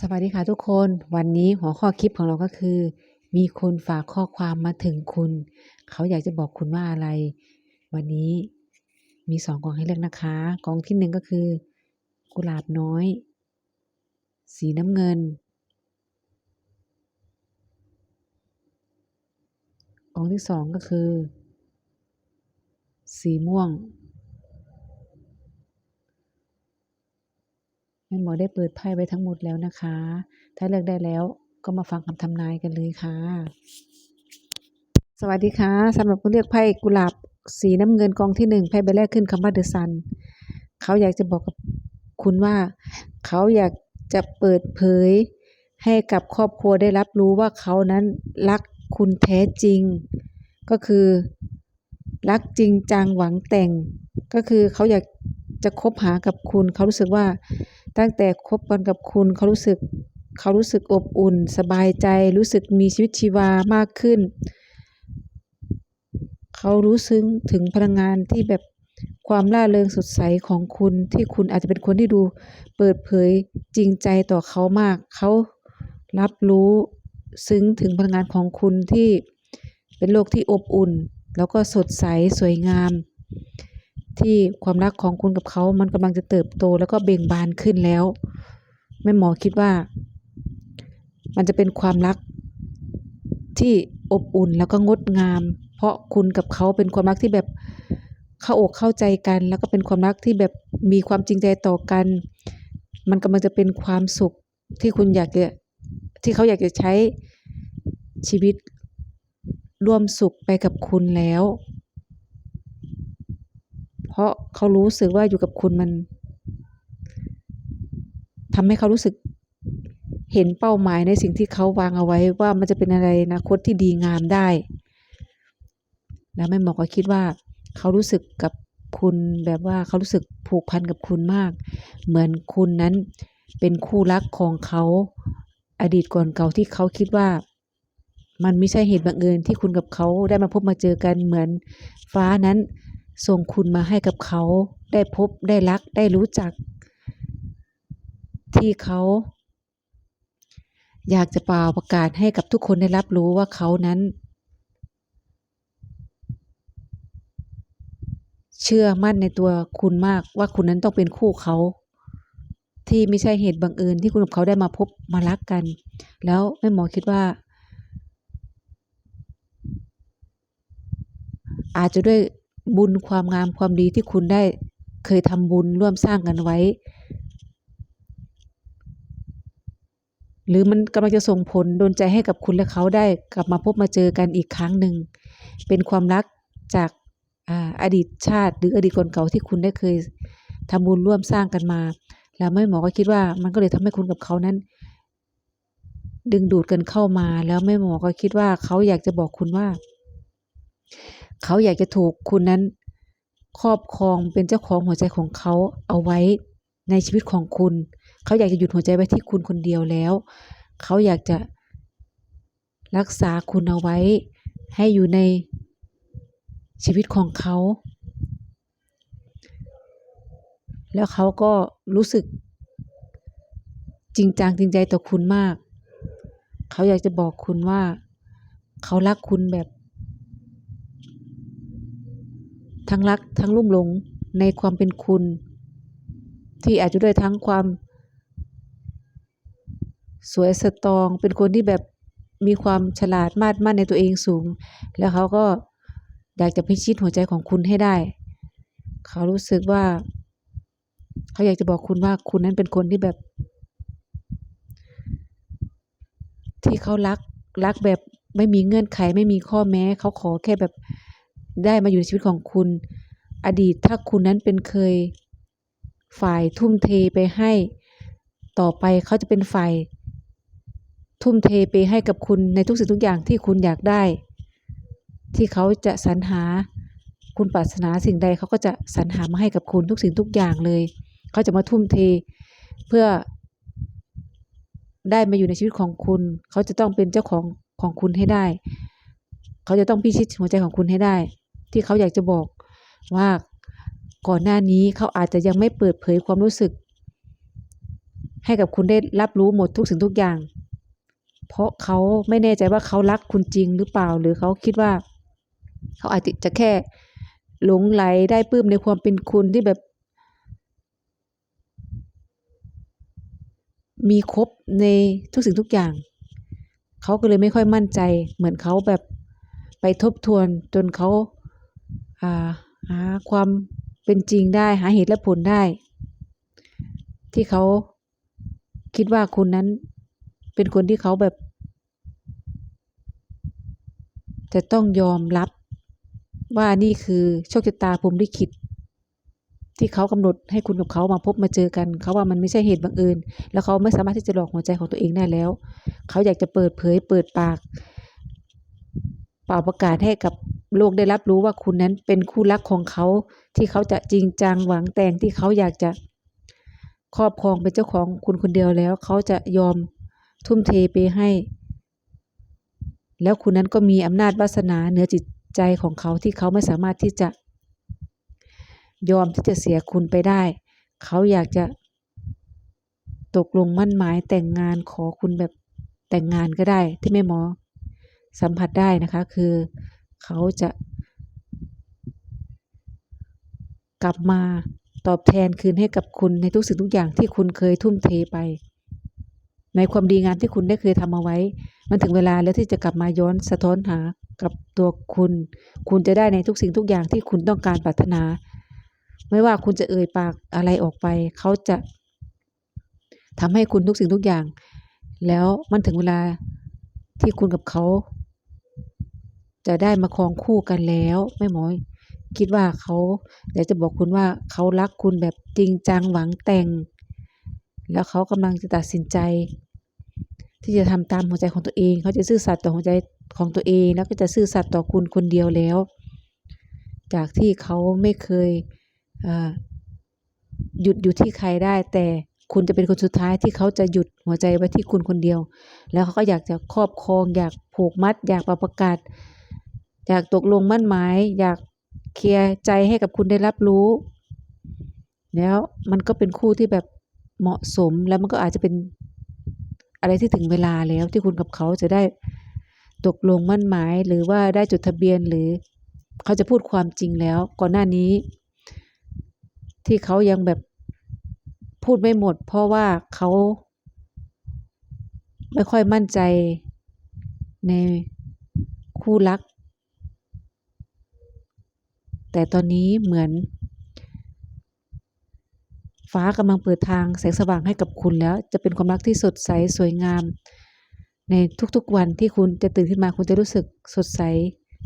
สวัสดีค่ะทุกคน วันนี้หัวข้อคลิปของเราก็คือ มีคนฝากข้อความมาถึงคุณ เขาอยากจะบอกคุณว่าอะไร วันนี้มีสองกองให้เลือกนะคะกองที่หนึ่งก็คือ กุหลาบน้อย สีน้ำเงินกองที่สองก็คือ สีม่วง แม่หมอได้เปิดไพ่ไว้ทั้งหมดแล้วนะคะ ถ้าเลือกได้แล้วก็มาฟังคำทำนายกันเลยค่ะ สวัสดีค่ะสำหรับคนเลือกไพ่กุหลาบสีน้ำเงินกองที่หนึ่งไพ่ใบแรกขึ้นคำว่าเดอะซันเขาอยากจะบอกกับคุณว่า เขาอยากจะเปิดเผย ให้กับครอบครัวได้รับรู้ว่าเขานั้นรักคุณแท้จริง ก็คือ รักจริงจังหวังแต่ง ก็คือเขาอยากจะคบหากับคุณ เขารู้สึกว่า ตั้งแต่คบกันกับคุณเขารู้สึกเขารู้สึกอบอุ่น สบายใจ รู้สึกมีชีวิตชีวามากขึ้น เขารู้ซึ้งถึงพลังงานที่แบบความร่าเริงสดใสของคุณที่คุณอาจจะเป็นคนที่ดู เปิดเผยจริงใจต่อเขามาก เขารับรู้ซึ้งถึงพลังงานของคุณที่เป็นโลกที่อบอุ่น แล้วก็สดใสสวยงาม ที่ความรักของคุณกับเขา มันกำลังจะเติบโตแล้วก็เบ่งบานขึ้นแล้ว แม่หมอคิดว่า มันจะเป็นความรักที่อบอุ่นแล้วก็งดงาม เพราะคุณกับเขาเป็นความรักที่แบบเข้าอกเข้าใจกัน แล้วก็เป็นความรักที่แบบมีความจริงใจต่อกัน มันกำลังจะเป็นความสุขที่คุณอยากจะที่เขาอยากจะใช้ชีวิตร่วมสุขไปกับคุณแล้ว เพราะเขารู้สึกว่าอยู่กับคุณมันทำให้เขารู้สึกเห็นเป้าหมายในสิ่งที่เขาวางเอาไว้ว่ามันจะเป็นอะไรนาคตที่ดีงามได้ แล้วแม่หมอก็คิดว่า เขารู้สึกกับคุณแบบว่าเขารู้สึกผูกพันกับคุณมาก เหมือนคุณนั้นเป็นคู่รักของเขาอดีตก่อนเก่าที่เขาคิดว่า มันไม่ใช่เหตุบังเอิญที่คุณกับเขาได้มาพบมาเจอกันเหมือนฟ้านั้น ส่งคุณมาให้กับเขา ได้พบได้รักได้รู้จัก ที่เขา อยากจะเป่าประกาศให้กับทุกคนได้รับรู้ว่าเขานั้น เชื่อมั่นในตัวคุณมากว่าคุณนั้นต้องเป็นคู่เขา ที่ไม่ใช่เหตุบังเอิญที่คุณกับเขาได้มาพบมารักกัน แล้วแม่หมอคิดว่าอาจจะด้วย บุญความงามความดีที่คุณได้เคยทำบุญร่วมสร้างกันไว้ หรือมันกำลังจะส่งผลโดนใจให้กับคุณและเขาได้กลับมาพบมาเจอกันอีกครั้งหนึ่ง เป็นความรักจากอาดีตชาติ หรืออดีตคนเก่าที่คุณได้เคยทำบุญร่วมสร้างกันมา แล้วแม่หมอก็คิดว่ามันก็เลยทำให้คุณกับเขานั้น ดึงดูดกันเข้ามาแล้วแม่หมอก็คิดว่าเขาอยากจะบอกคุณว่า เขาอยากจะถูกคุณนั้น ครอบครองเป็นเจ้าของหัวใจของเขาเอาไว้ในชีวิตของคุณ เขาอยากจะหยุดหัวใจไว้ที่คุณคนเดียวแล้ว เขาอยากจะรักษาคุณเอาไว้ ให้อยู่ในชีวิตของเขา แล้วเขาก็รู้สึก จริงจังจริงใจต่อคุณมาก เขาอยากจะบอกคุณว่า เขารักคุณแบบ ทั้งรักทั้งลุ่มหลงในความเป็นคุณ ที่อาจจะด้วยทั้งความ สวยสตองเป็นคนที่แบบมีความฉลาดมาดมั่นในตัวเองสูง แล้วเขาก็อยากจะพิชิตหัวใจของคุณให้ได้ เขารู้สึกว่า เขาอยากจะบอกคุณว่าคุณนั้นเป็นคนที่แบบ ที่เขารักรักแบบไม่มีเงื่อนไขไม่มีข้อแม้ เขาขอแค่แบบ ได้มาอยู่ในชีวิตของคุณ อดีตถ้าคุณนั้นเป็นเคยฝ่ายทุ่มเทไปให้ ต่อไปเขาจะเป็นฝ่ายทุ่มเทไปให้กับคุณในทุกสิ่งทุกอย่างที่คุณอยากได้ ที่เขาจะสรรหาคุณปรารถนาสิ่งใดเขาก็จะสรรหามาให้กับคุณทุกสิ่งทุกอย่างเลย เขาจะมาทุ่มเทเพื่อได้มาอยู่ในชีวิตของคุณ เขาจะต้องเป็นเจ้าของของคุณให้ได้ เขาจะต้องพิชิตหัวใจของคุณให้ได้ ที่เขาอยากจะบอกว่าก่อนหน้านี้เขาอาจจะยังไม่เปิดเผยความรู้สึก ให้กับคุณได้รับรู้หมดทุกสิ่งทุกอย่าง เพราะเขาไม่แน่ใจว่าเขารักคุณจริงหรือเปล่า หรือเขาคิดว่า เขาอาจจะแค่หลงไหลได้ปลื้มในความเป็นคุณที่แบบ มีครบในทุกสิ่งทุกอย่าง เขาก็เลยไม่ค่อยมั่นใจ เหมือนเขาแบบไปทบทวนจนเขาอ่า หาความเป็นจริงได้หาเหตุและผลได้ ที่เขาคิดว่าคุณนั้นเป็นคนที่เขาแบบ จะต้องยอมรับว่านี่คือโชคชะตาพรหมลิขิตที่เขากำหนดให้คุณกับเขามาพบมาเจอกัน เขาว่ามันไม่ใช่เหตุบังเอิญแล้วเขาไม่สามารถที่จะหลอกหัวใจของตัวเองได้แล้ว เขาอยากจะเปิดเผยเปิดปาก เป่าประกาศให้กับโลกได้รับรู้ว่าคุณนั้นเป็นคู่รักของเขา ที่เขาจะจริงจังหวังแต่งที่เขาอยากจะครอบครองเป็นเจ้าของคุณคนเดียวแล้ว เขาจะยอมทุ่มเทไปให้ แล้วคุณนั้นก็มีอำนาจวาสนาเหนือจิตใจของเขาที่เขาไม่สามารถที่จะ ยอมที่จะเสียคุณไปได้ เขาอยากจะ ตกลงมั่นหมายแต่งงานขอคุณแบบแต่งงานก็ได้ที่แม่หมอ สัมผัสได้นะคะคือเขาจะกลับมาตอบแทนคืนให้กับคุณในทุกสิ่งทุกอย่างที่คุณเคยทุ่มเทไป ในความดีงามที่คุณได้เคยทำเอาไว้ มันถึงเวลาแล้วที่จะกลับมาย้อนสะท้อนหากับตัวคุณ คุณจะได้ในทุกสิ่งทุกอย่างที่คุณต้องการปรารถนา ไม่ว่าคุณจะเอ่ยปากอะไรออกไป เขาจะทำให้คุณทุกสิ่งทุกอย่าง แล้วมันถึงเวลาที่คุณกับเขา จะได้มาครองคู่กันแล้วแม่หมอคิดว่าเขาอยากจะบอกคุณว่าเขารักคุณแบบจริงจังหวังแต่ง แล้วเขากำลังจะตัดสินใจ ที่จะทำตามหัวใจของตัวเอง เขาจะซื่อสัตย์ต่อหัวใจของตัวเอง แล้วก็จะซื่อสัตย์ต่อคุณคนเดียวแล้ว จากที่เขาไม่เคยหยุดอยู่ที่ใครได้ แต่คุณจะเป็นคนสุดท้ายที่เขาจะหยุดหัวใจไว้ที่คุณคนเดียว แล้วเขาก็อยากจะครอบครอง อยากผูกมัด อยากประกาศ อยากตกลงมั่นหมาย อยากเคลียร์ใจให้กับคุณได้รับรู้ แล้วมันก็เป็นคู่ที่แบบเหมาะสมแล้วมันก็อาจจะเป็นอะไรที่ถึงเวลาแล้วที่คุณกับเขาจะได้ตกลงมั่นหมาย หรือว่าได้จดทะเบียนหรือ เขาจะพูดความจริงแล้ว ก่อนหน้านี้ ที่เขายังแบบพูดไม่หมด เพราะว่าเขาไม่ค่อยมั่นใจในคู่รัก แต่ตอนนี้เหมือน ฟ้ากำลังเปิดทางแสงสว่างให้กับคุณแล้ว จะเป็นความรักที่สดใสสวยงาม ในทุกๆวันที่คุณจะตื่นขึ้นมาคุณจะรู้สึกสดใส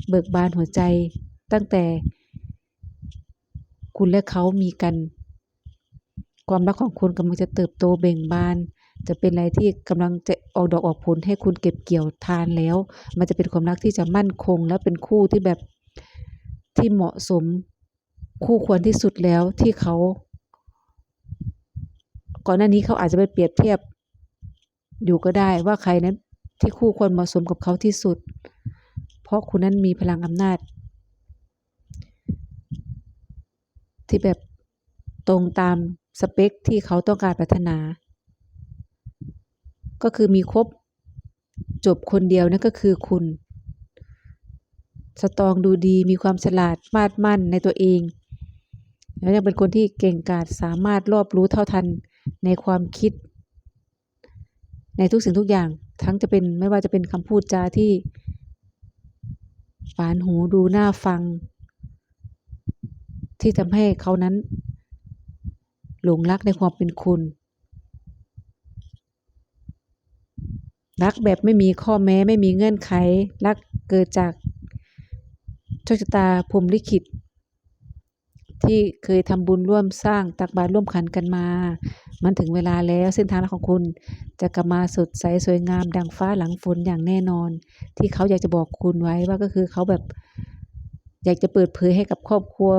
เบิกบานหัวใจ ตั้งแต่ คุณและเขามีกัน ความรักของคุณกำลังจะเติบโตเบ่งบานจะเป็นอะไรที่กำลังจะออกดอกออกผลให้คุณเก็บเกี่ยวทานแล้ว มันจะเป็นความรักที่จะมั่นคง และเป็นคู่ที่แบบ ที่เหมาะสมคู่ควรที่สุดแล้วที่เขา ก่อนหน้านี้เขาอาจจะไปเปรียบเทียบ อยู่ก็ได้ว่าใครนั้นที่คู่ควรเหมาะสมกับเขาที่สุด เพราะคุณนั้นมีพลังอำนาจ ที่แบบตรงตามสเปคที่เขาต้องการปรารถนา ก็คือมีครบจบคนเดียวนั่นก็คือคุณ สตองดูดีมีความฉลาดมาดมั่นในตัวเอง แล้วยังเป็นคนที่เก่งกาจสามารถรอบรู้เท่าทันในความคิด ในทุกสิ่งทุกอย่างทั้งจะเป็นไม่ว่าจะเป็นคำพูดจาที่ฝานหูดูน่าฟัง ที่ทำให้เขานั้น หลงรักในความเป็นคุณ รักแบบไม่มีข้อแม้ไม่มีเงื่อนไข รักเกิดจาก ชคชะตาพรมลิขิต ที่เคยทำบุญร่วมสร้างตักบาตรร่วมขันกันมา มันถึงเวลาแล้วเส้นทางของคุณจะกลับมาสดใสสวยงามดังฟ้าหลังฝนอย่างแน่นอน ที่เขาอยากจะบอกคุณไว้ว่าก็คือเขาแบบอยากจะเปิดเผยให้กับครอบครัว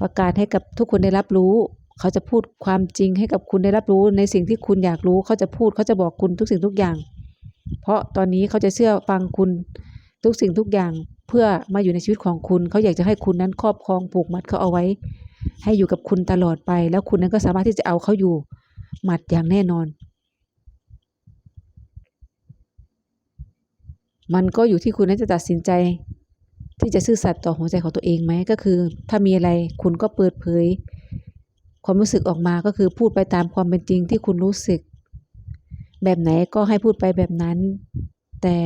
ประกาศให้กับทุกคนได้รับรู้ เขาจะพูดความจริงให้กับคุณได้รับรู้ ในสิ่งที่คุณอยากรู้ เขาจะพูดเขาจะบอกคุณทุกสิ่งทุกอย่าง เพราะตอนนี้เขาจะเชื่อฟังคุณ ทุกสิ่งทุกอย่างเพื่อมาอยู่ในชีวิตของคุณ เขาอยากจะให้คุณนั้นครอบครองผูกมัดเขาเอาไว้ ให้อยู่กับคุณตลอดไป แล้วคุณนั้นก็สามารถที่จะเอาเขาอยู่หมัดอย่างแน่นอน มันก็อยู่ที่คุณนั้นจะตัดสินใจ ที่จะซื่อสัตย์ต่อหัวใจของตัวเองไหมก็คือ ถ้ามีอะไรคุณก็เปิดเผย ความรู้สึกออกมาก็คือพูดไปตามความเป็นจริงที่คุณรู้สึก แบบไหนก็ให้พูดไปแบบนั้น แต่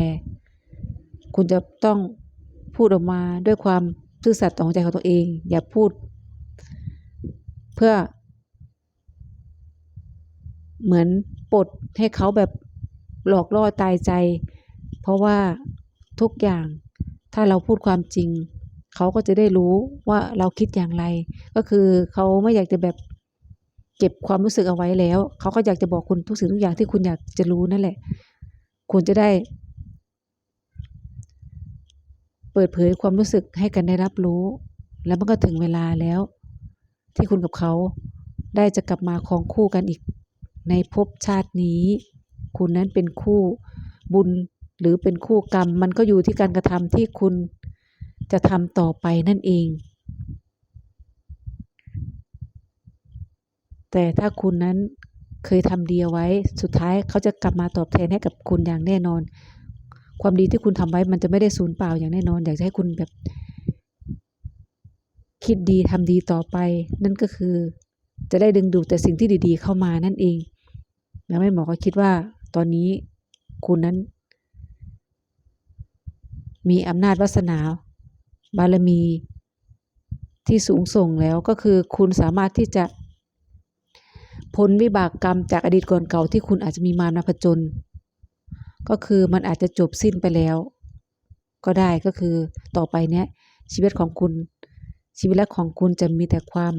คุณจะต้องพูดออกมาด้วยความซื่อสัตย์ต่อหัวใจของตัวเอง อย่าพูด เพื่อ เหมือนปลดให้เขาแบบหลอกล่อตายใจ เพราะว่าทุกอย่างถ้าเราพูดความจริง เขาก็จะได้รู้ว่าเราคิดอย่างไร ก็คือเขาไม่อยากจะแบบเก็บความรู้สึกเอาไว้แล้ว เขาก็อยากจะบอกคุณทุกสิ่งทุกอย่างที่คุณอยากจะรู้นั่นแหละ คุณจะได้ เปิดเผยความรู้สึกให้กันได้รับรู้ แล้วมันก็ถึงเวลาแล้ว ที่คุณกับเขาได้จะกลับมาครองคู่กันอีก ในภพชาตินี้ คุณนั้นเป็นคู่บุญหรือเป็นคู่กรรม มันก็อยู่ที่การกระทำที่คุณจะทำต่อไปนั่นเอง แต่ถ้าคุณนั้นเคยทำดีเอาไว้ สุดท้ายเขาจะกลับมาตอบแทนให้กับคุณอย่างแน่นอน ความดีที่คุณทำไว้มันจะไม่ได้สูญเปล่าอย่างแน่นอน อยากจะให้คุณแบบ คิดดีทำดีต่อไป นั่นก็คือ จะได้ดึงดูดแต่สิ่งที่ดี ๆ เข้ามานั่นเองแล้วแม่หมอก็คิดว่า ตอนนี้คุณนั้น มีอำนาจวาสนา บารมีที่สูงส่งแล้วก็คือคุณสามารถที่จะพ้นวิบากกรรมจากอดีตก่อนเก่าที่คุณอาจจะมีมารมาผจญ ก็คือมันอาจจะจบสิ้นไปแล้ว ก็ได้ก็คือต่อไปเนี้ยชีวิตของคุณชีวิตแรกของคุณจะมีแต่ความ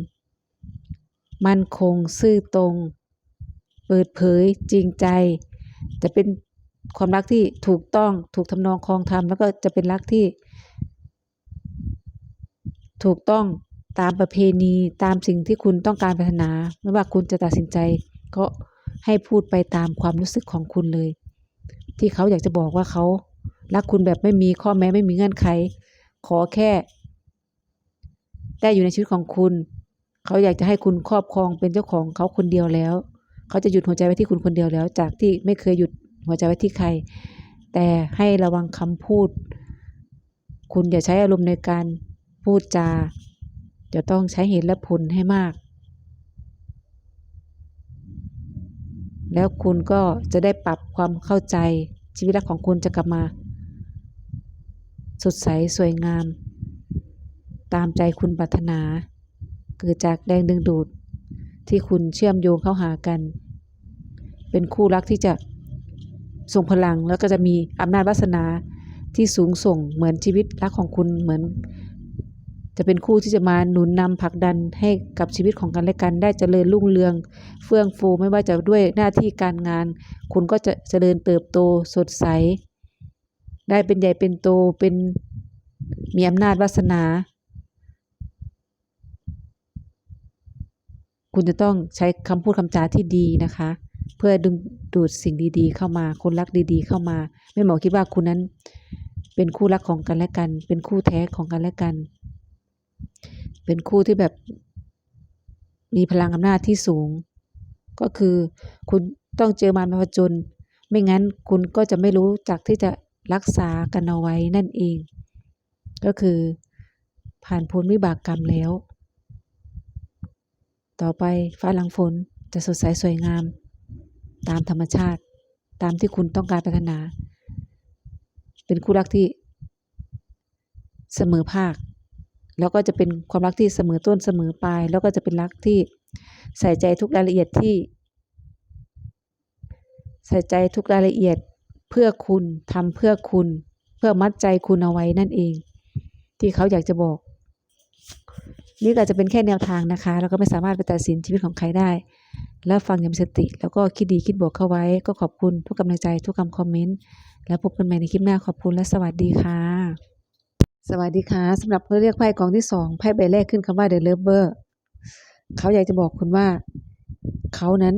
มั่นคงซื่อตรง เปิดเผยจริงใจ จะเป็นความรักที่ถูกต้องถูกทำนองครองธรรมแล้วก็จะเป็นรักที่ ถูกต้องตามประเพณีตามสิ่งที่คุณต้องการปรารถนา ไม่ว่าคุณจะตัดสินใจ ก็ให้พูดไปตามความรู้สึกของคุณเลย ที่เขาอยากจะบอกว่าเขารักคุณแบบไม่มีข้อแม้ไม่มีเงื่อนไข ขอแค่ ได้อยู่ในชีวิตของคุณ เขาอยากจะให้คุณครอบครองเป็นเจ้าของเขาคนเดียวแล้ว เขาจะหยุดหัวใจไว้ที่คุณคนเดียวแล้ว จากที่ไม่เคยหยุดหัวใจไว้ที่ใคร แต่ให้ระวังคำพูด คุณอย่าใช้อารมณ์ในการพูดจา จะต้องใช้เหตุและผลให้มาก แล้วคุณก็จะได้ปรับความเข้าใจชีวิตรักของคุณจะกลับมา สดใสสวยงาม ตามใจคุณปรารถนา เกิดจากแรงดึงดูดที่คุณเชื่อมโยงเข้าหากัน เป็นคู่รักที่จะทรงพลังแล้วก็จะมีอำนาจวาสนาที่สูงส่งเหมือนชีวิตรักของคุณเหมือน จะเป็นคู่ที่จะมาหนุนนำผลักดันให้กับชีวิตของกันและกันได้เจริญรุ่งเรือง เฟื่องฟูไม่ว่าจะด้วยหน้าที่การงาน คุณก็จะเจริญเติบโตสดใส ได้เป็นใหญ่เป็นโตเป็นมีอำนาจวาสนา คุณจะต้องใช้คำพูดคำจาที่ดีนะคะ เพื่อดึงดูดสิ่งดีๆ เข้ามาคนรักดีๆ เข้ามาแม่หมอคิดว่าคุณนั้น เป็นคู่รักของกันและกัน เป็นคู่แท้ของกันและกัน เป็นคู่ที่แบบ มีพลังอำนาจที่สูง ก็คือคุณต้องเจอมารมาผจญไม่งั้นคุณก็จะไม่รู้จักที่จะรักษากันเอาไว้นั่นเอง ก็คือผ่านพ้นวิบากกรรมแล้ว ต่อไปฟ้าหลังฝนจะสดใสสวยงาม ตามธรรมชาติ ตามที่คุณต้องการปรารถนา เป็นคู่รักที่เสมอภาค แล้วก็จะเป็นความรักที่เสมอต้นเสมอปลาย แล้วก็จะเป็นรักที่ใส่ใจทุกรายละเอียดที่ ใส่ใจทุกรายละเอียดเพื่อคุณทำเพื่อคุณ เพื่อมัดใจคุณเอาไว้นั่นเอง ที่เขาอยากจะบอก นี่ก็อาจจะเป็นแค่แนวทางนะคะแล้วก็ไม่สามารถไปตัดสินชีวิตของใครได้ แล้วฟังอย่างมีสติ แล้วก็คิดดีคิดบวกเข้าไว้ ก็ขอบคุณทุกกำลังใจทุกคำคอมเมนต์ แล้วพบกันใหม่ในคลิปหน้าขอบคุณและสวัสดีค่ะ สวัสดีค่ะสำหรับเรียกไพ่กองที่สองไพ่ใบแรกขึ้นคำว่า The Lover เขาอยากจะบอกคุณว่า เขานั้น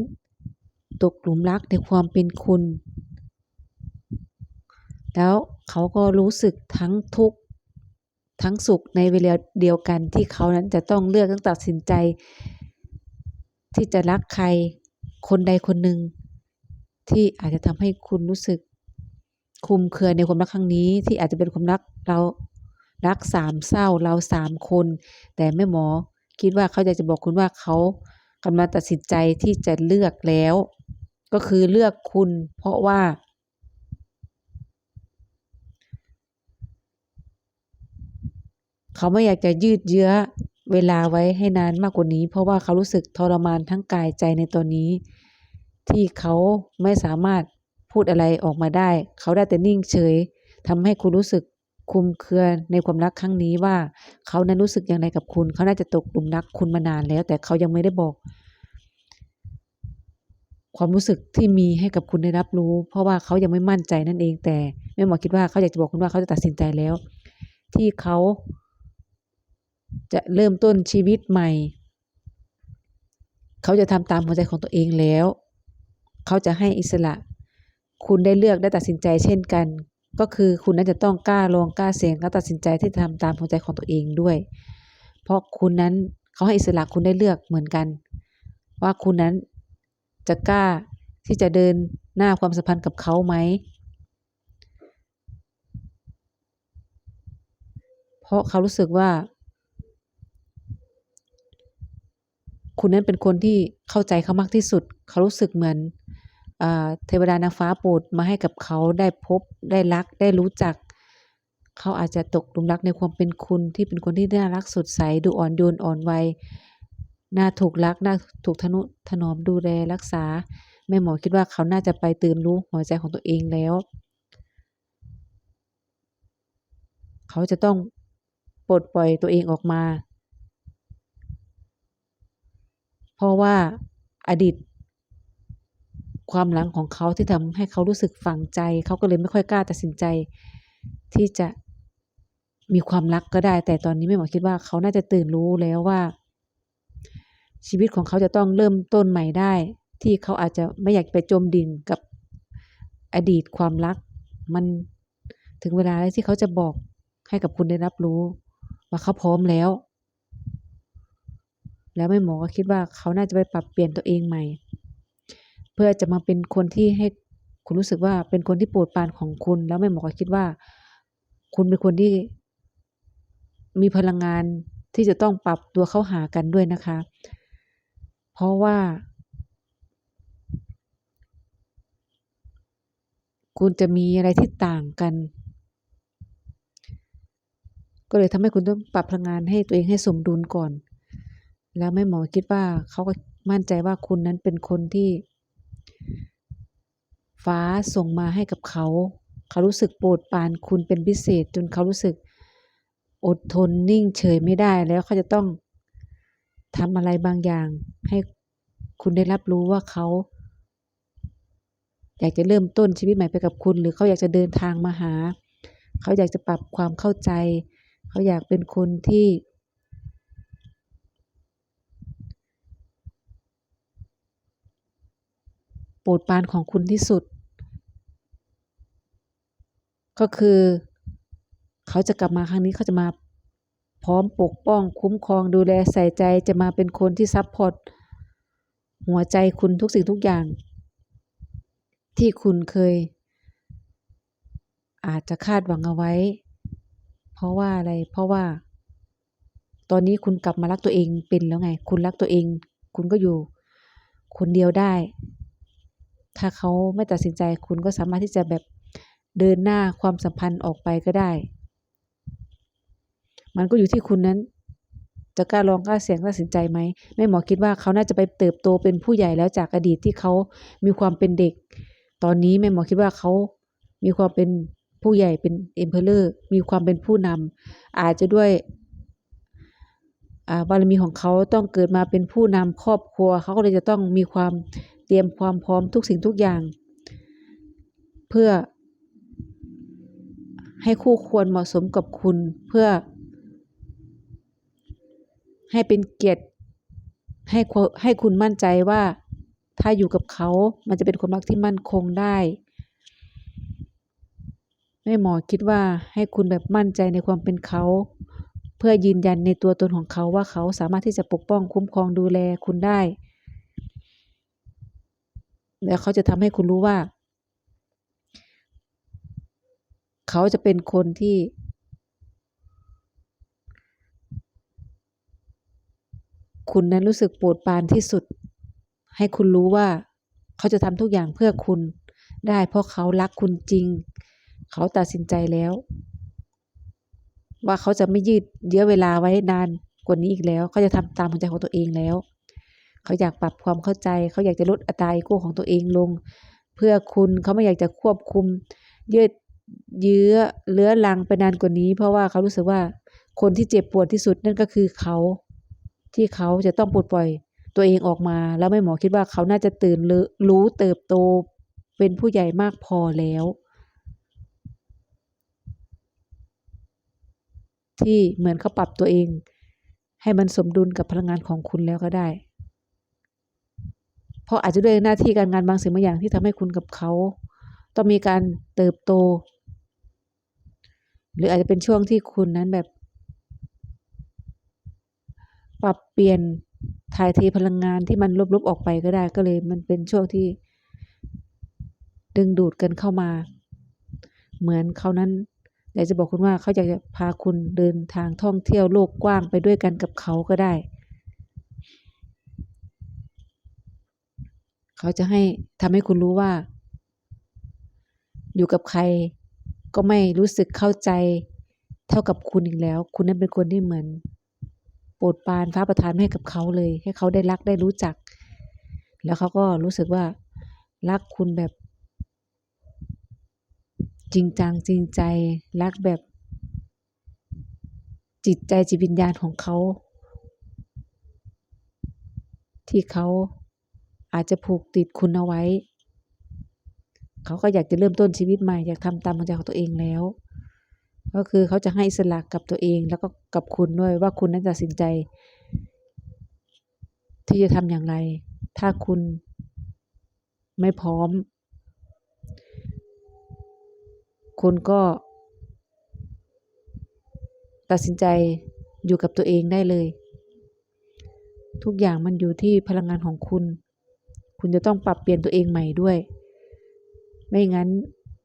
ตกหลุมรักในความเป็นคุณ แล้วเขาก็รู้สึกทั้งทุกข์ทั้งสุขในเวลาเดียวกันที่เขานั้นจะต้องเลือกต้องตัดสินใจ ที่จะรักใครคนใดคนหนึ่งที่อาจจะทำให้คุณรู้สึกคุมเครือในความรักครั้งนี้ ที่อาจจะเป็นความรักเรา รักสามเศร้าเราสามคน แต่แม่หมอคิดว่าเขาอยากจะบอกคุณว่าเขากำลังตัดสินใจที่จะเลือกแล้ว ก็คือเลือกคุณ เพราะว่า เขาไม่อยากจะยืดเยื้อเวลาไว้ให้นานมากกว่านี้ เพราะว่าเขารู้สึกทรมานทั้งกายใจในตอนนี้ ที่เขาไม่สามารถพูดอะไรออกมาได้ เขาได้แต่นิ่งเฉยทำให้คุณรู้สึก คุมเครือในความรักครั้งนี้ว่าเขานั้นรู้สึกอย่างไรกับคุณ เขาน่าจะตกหลุมรักคุณมานานแล้ว แต่เขายังไม่ได้บอก ความรู้สึกที่มีให้กับคุณได้รับรู้ เพราะว่าเขายังไม่มั่นใจนั่นเองแต่แม่หมอคิดว่าเขาอยากจะบอกคุณว่าเขาจะตัดสินใจแล้ว ที่เขาจะเริ่มต้นชีวิตใหม่ เขาจะทำตามหัวใจของตัวเองแล้ว เขาจะให้อิสระ คุณได้เลือกได้ตัดสินใจเช่นกัน ก็คือคุณนั้นจะต้องกล้าลองกล้าเสี่ยงกล้าตัดสินใจที่จะทำตามหัวใจของตัวเองด้วย เพราะคุณนั้นเขาให้อิสระคุณได้เลือกเหมือนกัน ว่าคุณนั้นจะกล้าที่จะเดินหน้าความสัมพันธ์กับเขาไหม เพราะเขารู้สึกว่า คุณนั้นเป็นคนที่เข้าใจเขามากที่สุด เขารู้สึกเหมือน เทวดานางฟ้าโปรดมาให้กับเขาได้พบได้รักได้รู้จัก เขาอาจจะตกหลุมรักในความเป็นคุณที่เป็นคนที่น่ารักสดใสดูอ่อนโยนอ่อนวัยน่าถูกรักน่าถูกทนุถนอมดูแลรักษาแม่หมอคิดว่าเขาน่าจะไปตื่นรู้หัวใจของตัวเองแล้ว เขาจะต้องปลดปล่อยตัวเองออกมา เพราะว่าอดีต ความหลังของเขาที่ทำให้เขารู้สึกฝังใจ เขาก็เลยไม่ค่อยกล้าตัดสินใจ ที่จะมีความรักก็ได้ แต่ตอนนี้แม่หมอคิดว่าเขาน่าจะตื่นรู้แล้วว่า ชีวิตของเขาจะต้องเริ่มต้นใหม่ได้ ที่เขาอาจจะไม่อยากไปจมดิ่งกับอดีตความรัก มันถึงเวลาแล้วที่เขาจะบอกให้กับคุณได้รับรู้ ว่าเขาพร้อมแล้ว แล้วแม่หมอก็คิดว่าเขาน่าจะไปปรับเปลี่ยนตัวเองใหม่ เพื่อจะมาเป็นคนที่ให้คุณรู้สึกว่าเป็นคนที่โปรดปรานของคุณ แล้วแม่หมอก็คิดว่า คุณเป็นคนที่ มีพลังงานที่จะต้องปรับตัวเข้าหากันด้วยนะคะ เพราะว่า คุณจะมีอะไรที่ต่างกัน ก็เลยทำให้คุณต้องปรับพลังงานให้ตัวเองให้สมดุลก่อน แล้วแม่หมอคิดว่าเขาก็มั่นใจว่าคุณนั้นเป็นคนที่ ฟ้าส่งมาให้กับเขา เขารู้สึกโปรดปรานคุณเป็นพิเศษ จนเขารู้สึกอดทนนิ่งเฉยไม่ได้แล้วเขาจะต้องทำอะไรบางอย่าง ให้คุณได้รับรู้ว่าเขา อยากจะเริ่มต้นชีวิตใหม่ไปกับคุณ หรือเขาอยากจะเดินทางมาหา เขาอยากจะปรับความเข้าใจ เขาอยากเป็นคนที่ โปรดปรานของคุณที่สุด ก็คือ เขาจะกลับมาครั้งนี้เขาจะมา พร้อมปกป้องคุ้มครองดูแลใส่ใจจะมาเป็นคนที่ซัพพอร์ตหัวใจคุณทุกสิ่งทุกอย่าง ที่คุณเคย อาจจะคาดหวังเอาไว้ เพราะว่าอะไร เพราะว่า ตอนนี้คุณกลับมารักตัวเองเป็นแล้วไง คุณรักตัวเอง คุณก็อยู่ คนเดียวได้ ถ้าเขาไม่ตัดสินใจคุณก็สามารถที่จะแบบเดินหน้าความสัมพันธ์ออกไปก็ได้ มันก็อยู่ที่คุณนั้น จะกล้าลองกล้าเสี่ยงกล้าตัดสินใจไหมแม่หมอคิดว่าเขาน่าจะไปเติบโตเป็นผู้ใหญ่แล้วจากอดีตที่เขามีความเป็นเด็ก ตอนนี้แม่หมอคิดว่าเขามีความเป็นผู้ใหญ่เป็น emperor มีความเป็นผู้นำอาจจะด้วยอาบารมีของเขาต้องเกิดมาเป็นผู้นำครอบครัว เขาก็เลยจะต้องมีความ รียมความพร้อมทุกสิ่งทุกอย่าง เพื่อ ให้คู่ควรเหมาะสมกับคุณเพื่อ ให้เป็นเกียรติให้ให้คุณมั่นใจว่าถ้าอยู่กับเขา มันจะเป็นความรักที่มั่นคงได้แม่หมอคิดว่าให้คุณแบบมั่นใจในความเป็นเขา เพื่อยืนยันในตัวตนของเขาว่าเขาสามารถที่จะปกป้องคุ้มครองดูแลคุณได้ แล้วเขาจะทำให้คุณรู้ว่า เขาจะเป็นคนที่ คุณนั้นรู้สึกโปรดปานที่สุด ให้คุณรู้ว่า เขาจะทำทุกอย่างเพื่อคุณได้ เพราะเขารักคุณจริง เขาตัดสินใจแล้ว ว่าเขาจะไม่ยืดเยื้อเวลาไว้นานกว่านี้อีกแล้ว เขาจะทำตามหัวใจของตัวเองแล้ว เขาอยากปรับความเข้าใจ เขาอยากจะลดอัตราอีโก้ของตัวเองลง เพื่อคุณเขาไม่อยากจะควบคุม ยืดเยื้อเลื้อรังไปนานกว่านี้ เพราะว่าเขารู้สึกว่าคนที่เจ็บปวดที่สุดนั่นก็คือเขาที่เขาจะต้องปลดปล่อยตัวเองออกมา แล้วแม่หมอคิดว่าเขาน่าจะตื่นรู้เติบโตเป็นผู้ใหญ่มากพอแล้ว ที่เหมือนเขาปรับตัวเอง ให้มันสมดุลกับพลังงานของคุณแล้วก็ได้ เพราะอาจจะด้วยหน้าที่การงานบางสิ่งบางอย่างที่ทำให้คุณกับเขา ต้องมีการเติบโต หรืออาจจะเป็นช่วงที่คุณนั้นแบบ ปรับเปลี่ยนถ่ายเทพลังงานที่มันลบๆออกไปก็ได้ก็เลย มันเป็นช่วงที่ ดึงดูดกันเข้ามา เหมือนเขานั้นอยากจะบอกคุณว่าเขาอยากจะพาคุณเดินทางท่องเที่ยวโลกกว้างไปด้วยกันกับเขาก็ได้ เขาจะให้ทำให้คุณรู้ว่า อยู่กับใคร ก็ไม่รู้สึกเข้าใจ เท่ากับคุณอีกแล้ว คุณนั้นเป็นคนที่เหมือนโปรดปานฟ้าประทานให้กับเขาเลย ให้เขาได้รักได้รู้จัก แล้วเขาก็รู้สึกว่า รักคุณแบบ จริงจังจริงใจ รักแบบ จิตใจจิตวิญญาณของเขาที่เขา อาจจะผูกติดคุณเอาไว้ เขาก็อยากจะเริ่มต้นชีวิตใหม่อยากทำตามหัวใจของตัวเองแล้ว ก็คือเขาจะให้อิสระกับตัวเองแล้วก็กับคุณด้วยว่าคุณนั้นตัดสินใจ ที่จะทำอย่างไร ถ้าคุณไม่พร้อม คุณก็ ตัดสินใจอยู่กับตัวเองได้เลย ทุกอย่างมันอยู่ที่พลังงานของคุณ คุณจะต้องปรับเปลี่ยนตัวเองใหม่ด้วย ไม่งั้น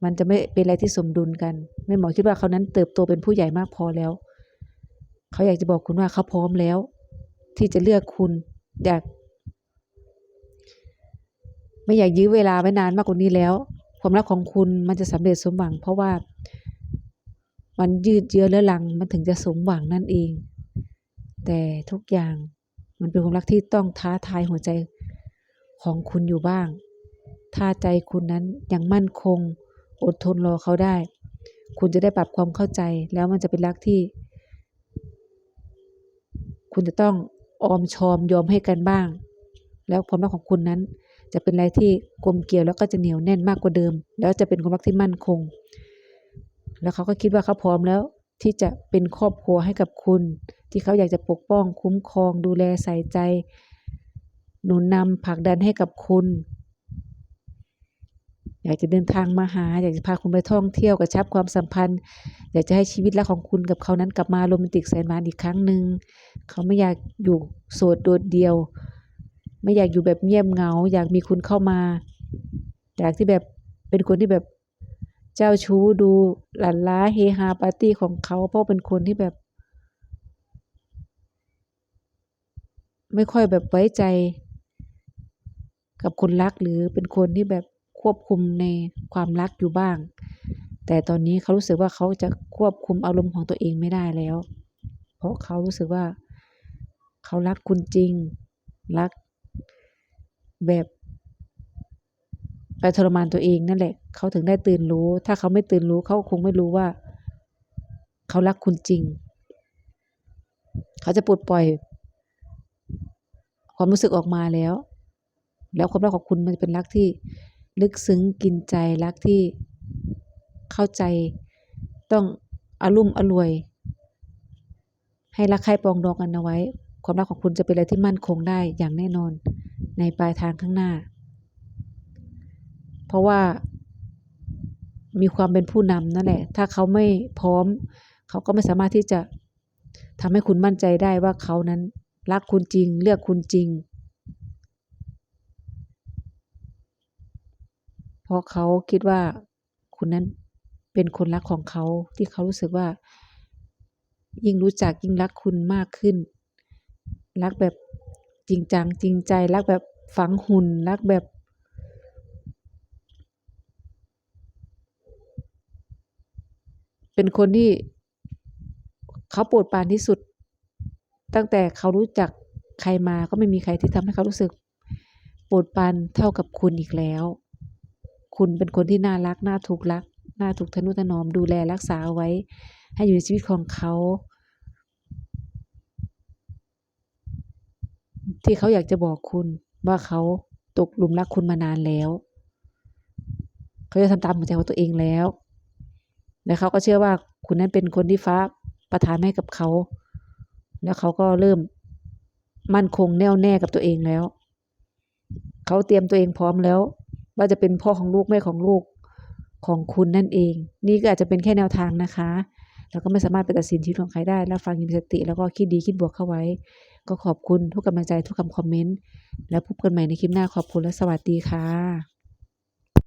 มันจะไม่เป็นอะไรที่สมดุลกัน แม่หมอคิดว่าเขานั้นเติบโตเป็นผู้ใหญ่มากพอแล้ว เขาอยากจะบอกคุณว่าเขาพร้อมแล้ว ที่จะเลือกคุณอยาก ไม่อยากยื้อเวลาไว้นานมากกว่านี้แล้ว ความรักของคุณมันจะสำเร็จสมหวัง เพราะว่า มันยืดเยื้อเรื้อรัง มันถึงจะสมหวังนั่นเอง แต่ทุกอย่างมันเป็นความรักที่ต้องท้าทายหัวใจ ของคุณอยู่บ้าง ถ้าใจคุณนั้นยังมั่นคง อดทนรอเขาได้ คุณจะได้ปรับความเข้าใจ แล้วมันจะเป็นรักที่ คุณจะต้องออมชอมยอมให้กันบ้าง แล้วความรักของคุณนั้น จะเป็นอะไรที่กลมเกลียวแล้วก็จะเหนียวแน่นมากกว่าเดิม แล้วจะเป็นความรักที่มั่นคง แล้วเขาก็คิดว่าเขาพร้อมแล้วที่จะเป็นครอบครัวให้กับคุณ ที่เขาอยากจะปกป้อง คุ้มครอง ดูแลใส่ใจ หนุนนำผลักดันให้กับคุณ อยากจะเดินทางมาหา อยากจะพาคุณไปท่องเที่ยวกระชับความสัมพันธ์ อยากจะให้ชีวิตรักของคุณกับเขานั้นกลับมาโรแมนติกแสนหวานอีกครั้งหนึ่งเขาไม่อยากอยู่โสดโดดเดียว ไม่อยากอยู่แบบเงียบเหงา อยากมีคุณเข้ามา อยากที่แบบเป็นคนที่แบบเจ้าชู้ดูหลั่นล้าเฮฮาปาร์ตี้ของเขาเพราะเป็นคนที่แบบไม่ค่อยแบบไว้ใจ กับคนรักหรือเป็นคนที่แบบควบคุมในความรักอยู่บ้าง แต่ตอนนี้เขารู้สึกว่าเขาจะควบคุมอารมณ์ของตัวเองไม่ได้แล้ว เพราะเขารู้สึกว่า เขารักคุณจริง รัก แบบไปทรมานตัวเองนั่นแหละ เขาถึงได้ตื่นรู้ ถ้าเขาไม่ตื่นรู้เขาคงไม่รู้ว่า เขารักคุณจริง เขาจะปลดปล่อย ความรู้สึกออกมาแล้ว แล้วความรักของคุณมันจะเป็นรักที่ลึกซึ้งกินใจรักที่เข้าใจ ต้องอารุ่มอร่วย ให้รักใคร่ปองดองกันเอาไว้ ความรักของคุณจะเป็นอะไรที่มั่นคงได้อย่างแน่นอนในปลายทางข้างหน้า เพราะว่ามีความเป็นผู้นำนั่นแหละ ถ้าเขาไม่พร้อม เขาก็ไม่สามารถที่จะทำให้คุณมั่นใจได้ว่าเขานั้นรักคุณจริง เลือกคุณจริง เพราะเขาคิดว่าคุณนั้นเป็นคนรักของเขาที่เขารู้สึกว่า ยิ่งรู้จักยิ่งรักคุณมากขึ้น รักแบบจริงจังจริงใจ รักแบบฝังหุ่นรักแบบเป็นคนที่เขาโปรดปรานที่สุด ตั้งแต่เขารู้จักใครมาก็ไม่มีใครที่ทำให้เขารู้สึกโปรดปรานเท่ากับคุณอีกแล้ว คุณเป็นคนที่น่ารัก น่าถูกรัก น่าถูกทนุถนอมดูแลรักษาเอาไว้ ให้อยู่ในชีวิตของเขา ที่เขาอยากจะบอกคุณว่าเขาตกหลุมรักคุณมานานแล้ว เขาจะทำตามหัวใจของตัวเองแล้ว และเขาก็เชื่อว่าคุณนั้นเป็นคนที่ฟ้าประทานให้กับเขา แล้วเขาก็เริ่มมั่นคงแน่วแน่กับตัวเองแล้ว เขาเตรียมตัวเองพร้อมแล้ว ว่าจะเป็นพ่อของลูกแม่ของลูกของคุณนั่นเอง นี่ก็อาจจะเป็นแค่แนวทางนะคะ แล้วก็ไม่สามารถไปตัดสินชีวิตของใครได้แล้วฟังอยังมีสติ แล้วก็คิดดีคิดบวกเข้าไว้ ก็ขอบคุณทุกกำลังใจทุกคำคอมเมนต์ แล้วพบกันใหม่ในคลิปหน้าขอบคุณและสวัสดีค่ะ